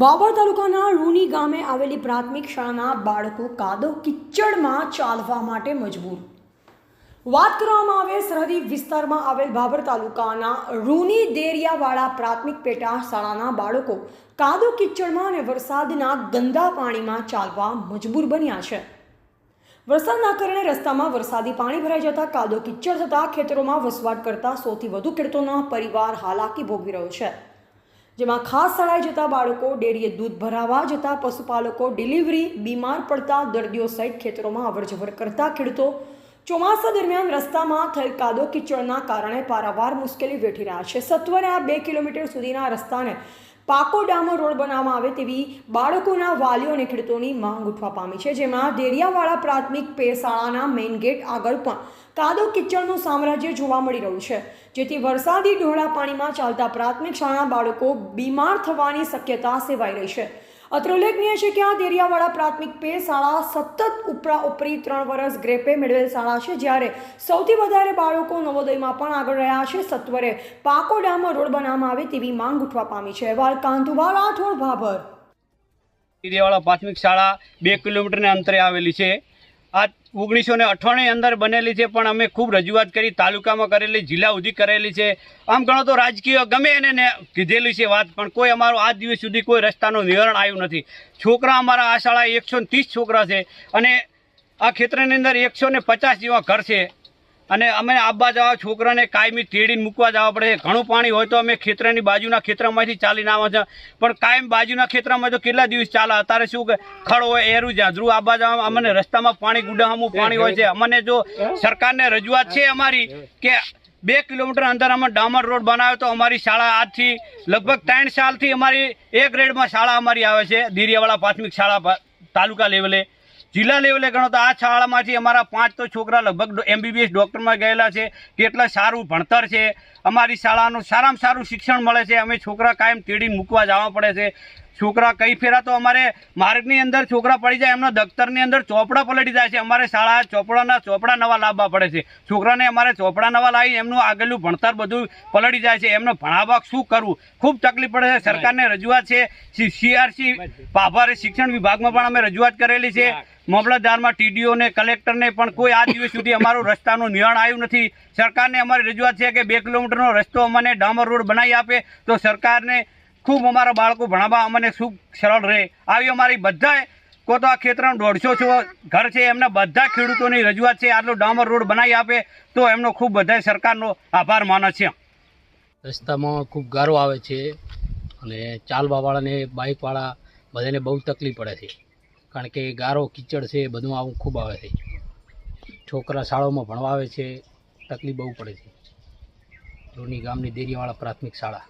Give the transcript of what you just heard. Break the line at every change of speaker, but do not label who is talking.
બાબર તાલુકાના રૂની ગામે આવેલી પ્રાથમિક શાળાના બાળકો કાદવ કિચડમાં ચાલવા માટે મજબૂર. વાત કરવામાં આવે સરહદી વિસ્તારમાં આવેલ બાબર તાલુકાના રૂની દેરિયાવાળા પ્રાથમિક પેટા શાળાના બાળકો કાદવ કિચડમાં અને વરસાદના ગંદા પાણીમાં ચાલવા મજબૂર બન્યા છે. વરસાદના કારણે રસ્તામાં વરસાદી પાણી ભરાઈ જતા કાદવ કિચડ થતાં ખેતરોમાં વસવાટ કરતા સૌથી વધુ ખેડૂતોના પરિવાર હાલાકી ભોગવી રહ્યો છે. જેમાં ખાસ શાળાએ જતા બાળકો, ડેરીએ દૂધ ભરાવા જતા પશુપાલકો, ડિલિવરી બીમાર પડતા દર્દીઓ સહિત ખેતરોમાં અવરજવર કરતા ખેડૂતો ચોમાસા દરમિયાન રસ્તામાં થયેલ કાદો કિચડના કારણે પારાવાર મુશ્કેલી વેઠી રહ્યા છે. સત્વરે આ બે કિલોમીટર સુધીના રસ્તાને પાકો ડામર રોડ બનાવવામાં આવે તેવી બાળકોના વાલીઓ અને ખેડૂતોની માંગ ઉઠવા પામી છે. જેમાં દેરિયાવાળા પ્રાથમિક પે શાળાના મેઇન ગેટ આગળ પણ કાદો કિચડનું સામ્રાજ્ય જોવા મળી રહ્યું છે. જેથી વરસાદી ઢોળા પાણીમાં ચાલતા પ્રાથમિક શાળાના બાળકો બીમાર થવાની શક્યતા સેવાઈ રહી છે. અત્રે ઉલ્લેખનીય છે કે આ દેરિયાવાળા પ્રાથમિક પે શાળા સતત ઉપરા ઉપરી ત્રણ વર્ષ ગ્રેપે મેળવેલ શાળા છે, જ્યારે સૌથી વધારે બાળકો નવોદયમાં પણ આગળ રહ્યા છે. સત્વરે પાકો ડામર રોડ બનાવવામાં આવે તેવી માંગ ઉઠવા પામી છે. અહેવાલ કાંતુભા રાઠોડ ભાભર.
દેરિયાવાળા પ્રાથમિક શાળા બે કિલોમીટરના અંતરે આવેલી છે. આ ઓગણીસો ને અઠ્ઠાણું અંદર બનેલી છે, પણ અમે ખૂબ રજૂઆત કરી, તાલુકામાં કરેલી, જિલ્લા સુધી કરેલી છે. આમ ઘણો તો રાજકીય ગમે એને કીધેલી છે વાત, પણ કોઈ અમારો આજ દિવસ સુધી કોઈ રસ્તાનું નિવારણ આવ્યું નથી. છોકરા અમારા આ શાળા એકસો છોકરા છે અને આ ક્ષેત્રની અંદર એકસો પચાસ જેવા ઘર છે. અને અમે આબા જવા છોકરાને કાયમી તેડીને મૂકવા જવા પડે છે. ઘણું પાણી હોય તો અમે ખેતરની બાજુના ખેતરમાંથી ચાલીને આવે છે. પણ કાયમ બાજુના ખેતરમાં તો કેટલા દિવસ ચાલે? અત્યારે શું કે ખડ હોય, એરું જાંજરું આબા જવા અમને રસ્તામાં પાણી ગુડાહમું પાણી હોય છે. અમને જો સરકારને રજૂઆત છે અમારી કે બે કિલોમીટર અંદર અમે ડામર રોડ બનાવ્યો તો અમારી શાળા આજથી લગભગ ત્રણ સાલથી અમારી એ ગ્રેડમાં શાળા અમારી આવે છે. ધીરિયાવાળા પ્રાથમિક શાળા તાલુકા લેવલે. જિલ્લા લેવલે ગણો તો આ શાળામાંથી અમારા પાંચ તો છોકરા લગભગ એમબીબીએસ ડૉક્ટરમાં ગયેલા છે, કેટલા સારું ભણતર છે. અમારી શાળાનું સારામાં સારું શિક્ષણ મળે છે. અમે છોકરા કાયમ તેડીને મૂકવા જવા પડે છે. છોકરા કઈ ફેરા તો અમારે માર્ગની અંદર છોકરા પડી જાય, એમના દફતરની અંદર ચોપડા પલટી જાય છે. અમારે શાળા ચોપડાના ચોપડા નવા લાવવા પડે છે. છોકરાને અમારે ચોપડા નવા લાવી, એમનું આગળનું ભણતર બધું પલટી જાય છે. એમને ભણાવવા શું કરવું? ખૂબ તકલીફ પડે છે. સરકારને રજૂઆત છે. સીઆરસી પાભારે શિક્ષણ વિભાગમાં પણ અમે રજૂઆત કરેલી છે. મામલતદારમાં ટીડીઓને કલેક્ટરને પણ કોઈ આ દિવસ સુધી અમારું રસ્તાનું નિર્ણય આવ્યું નથી. સરકારને અમારી રજૂઆત છે કે બે કિલોમીટરનો રસ્તો અમને ડામર રોડ બનાવી આપે તો સરકારને ખૂબ અમારા બાળકો ભણાવવા અમને સુખ સરળ રહે. આવી અમારી બધાએ કો તો આ ખેતરમાં દોઢસો છો ઘર છે, એમના બધા ખેડૂતોની રજૂઆત છે, આટલો ડામર રોડ બનાવી આપે, તો એમનો ખૂબ બધાય સરકારનો આભાર માને છે.
રસ્તામાં ખૂબ ગારો આવે છે અને ચાલવાવાળાને, બાઇકવાળા બધાને બહુ તકલીફ પડે છે. કારણ કે ગારો, કીચડ છે, બધું આવું ખૂબ આવે છે. છોકરા શાળાઓમાં ભણવા આવે છે, તકલીફ બહુ પડે છે. રૂની ગામની દેરીવાળા પ્રાથમિક શાળા.